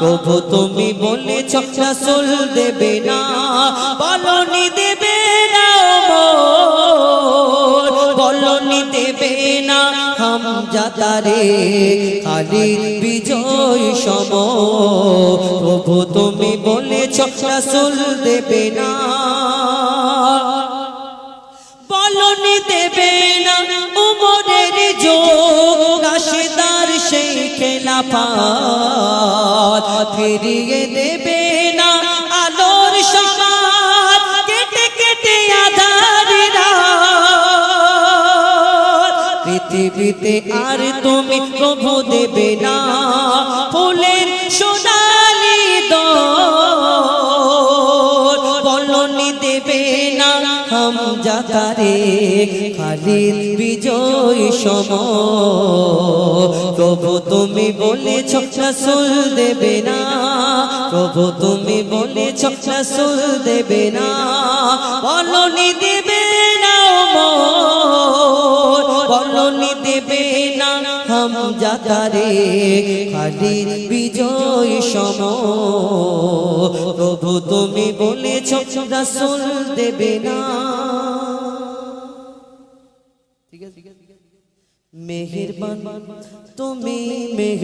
প্রভু তুমি বলেছ রাসূল দেবে না, বলনি দেবে না বলনি দেবে না হাম যাতারে খালিদ বিজয় সম। প্রভু তুমি বলেছ রাসূল দেবে না, বলনি দেবে না উমরের যোগ। রাশেদার সেই খেলাফাত ফিরিয়ে দেবে না আলোর সমাজ। কেটে কেটে আধারিরা পৃথিবীতে আর তুমি প্রভু দেবে না। ফুলের সোনালি দেবে না হাম যাতারে খালিদ বিজয় সম। প্রভু তুমি বলেছ রাসূল দেবে না। প্রভু তুমি বলেছ রাসূল দেবে না। বলনি দেবে না বলনি দেবে না হাম যাতারে খালিদ বিজয় সম। প্রভু তুমি বলেছ রাসুল দেবে না। ঠিক আছে? মেহেরবান তুমি মেহের